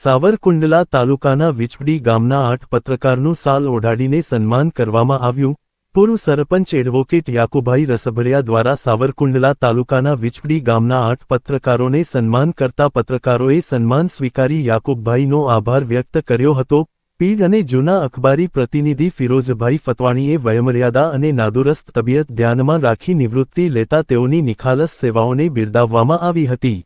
સાવરકુંડલા તાલુકાના વિચડી ગામના આઠ પત્રકારનું સાલ ઓઢાડીને સન્માન કરવામાં આવ્યું. પૂર્વ સરપંચ એડવોકેટ યાકુભાઈ રસભરિયા દ્વારા સાવરકુંડલા તાલુકાના વિચવડી ગામના આઠ પત્રકારોને સન્માન કરતા પત્રકારોએ સન્માન સ્વીકારી યાકુબભાઈનો આભાર વ્યક્ત કર્યો હતો. પીઢ અને જૂના અખબારી પ્રતિનિધિ ફિરોઝભાઈ ફતવાણીએ વયમર્યાદા અને નાદુરસ્ત તબિયત ધ્યાનમાં રાખી નિવૃત્તિ લેતા તેઓની નિખાલસ સેવાઓને બિરદાવવામાં આવી હતી.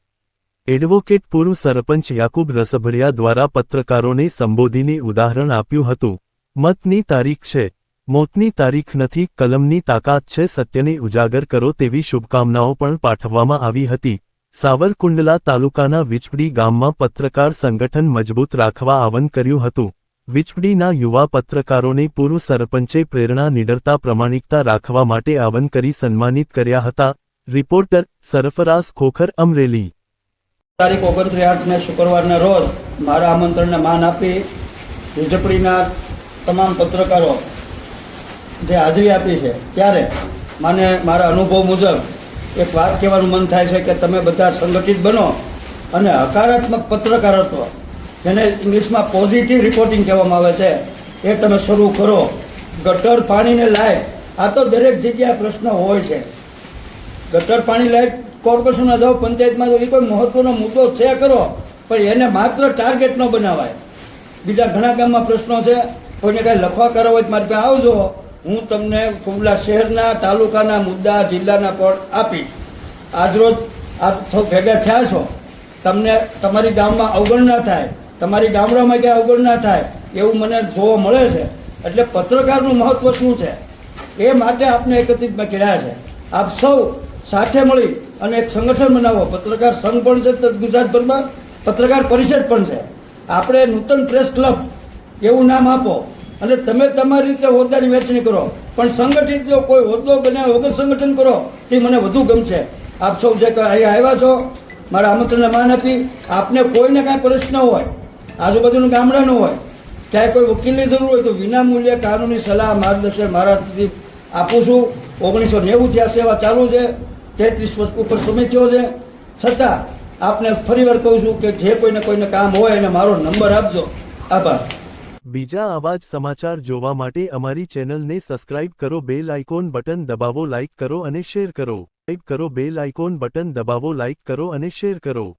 એડવોકેટ પૂર્વ સરપંચ યાકુબ રસભરિયા દ્વારા પત્રકારોને સંબોધીને ઉદાહરણ આપ્યું હતું. મતની તારીખ છે. મોતની તારીખ નથી, કલમની તાકાત છે, સત્યને ઉજાગર કરો તેવી શુભકામનાઓ પણ પાઠવવામાં આવી હતી. સાવરકુંડલા તાલુકાના વિચપડી ગામમાં પત્રકાર સંગઠન મજબૂત રાખવા આહ્વાન કર્યું હતું. વિચપડીના યુવા પત્રકારોને પૂર્વ સરપંચે પ્રેરણા નિડરતા પ્રમાણિકતા રાખવા માટે આહ્વાન કરી સન્માનિત કર્યા હતા. રિપોર્ટર સરફરાઝ ખોખર અમરેલી. તારીખ ઓગણત્રીસ આઠને શુક્રવારના રોજ મારા આમંત્રણને માન આપી વીજપડીના તમામ પત્રકારો જે હાજરી આપી છે, ત્યારે મને મારા અનુભવ મુજબ એક વાત કહેવાનું મન થાય છે કે તમે બધા સંગઠિત બનો અને હકારાત્મક પત્રકારત્વ, જેને ઇંગ્લિશમાં પોઝિટિવ રિપોર્ટિંગ કહેવામાં આવે છે, એ તમે શરૂ કરો. ગટર પાણીને લાય. આ તો દરેક જગ્યાએ પ્રશ્ન હોય છે. ગટર પાણી લાયક કોર્પોરેશનમાં જાઓ, પંચાયતમાં જાઓ, એ કોઈ મહત્વનો મુદ્દો છે કરો પણ એને માત્ર ટાર્ગેટ ન બનાવાય. બીજા ઘણા ગામમાં પ્રશ્નો છે, કોઈને કાંઈ લખવા કરવા હોય મારી પાસે આવજો. હું તમને કુંબલા શહેરના તાલુકાના મુદ્દા જિલ્લાના પણ આપીશ. આજરોજ આપ ભેગા થયા છો. તમને તમારી ગામમાં અવગણ ના થાય. તમારી ગામડામાં ક્યાંય અવગણના થાય. એવું મને જોવા મળે છે. એટલે પત્રકારનું મહત્વ શું છે? એ માટે આપને એકત્રિત મેં કર્યા છે. આપ સૌ સાથે મળી અને એક સંગઠન બનાવો. પત્રકાર સંઘ પણ છે ગુજરાતભરમાં પત્રકાર પરિષદ પણ છે. આપણે નૂતન પ્રેસ ક્લબ એવું નામ આપો અને તમે તમારી રીતે હોદ્દાની વહેંચણી કરો. પણ સંગઠિત જો કોઈ હોદ્દો બનાવ્યો વગર સંગઠન કરો, તે મને વધુ ગમશે. આપ સૌ જે અહીંયા આવ્યા છો, મારા આમંત્રણને માન આપી, આપને કોઈને કાંઈ પ્રશ્ન હોય, આજુબાજુનું ન હોય, ક્યાંય કોઈ વકીલની જરૂર હોય તો વિનામૂલ્યે કાનૂની સલાહ, માર્ગદર્શન મારાથી આપું છું. ઓગણીસો નેવુંથી આ સેવા ચાલુ છે. તેત્રીસ વર્ષ ઉપર સમય થયો છે. છતાં આપને ફરીવાર કહું છું કે જે કોઈને કોઈને કામ હોય એને મારો નંબર આપજો. આભાર. બીજા આવા જ સમાચાર જોવા માટે અમારી ચેનલને સબસ્ક્રાઇબ કરો, બેલ આઇકોન બટન દબાવો, લાઇક કરો અને શેર કરો. ટાઈપ કરો, બેલ આઇકોન બટન દબાવો, લાઇક કરો અને શેર કરો.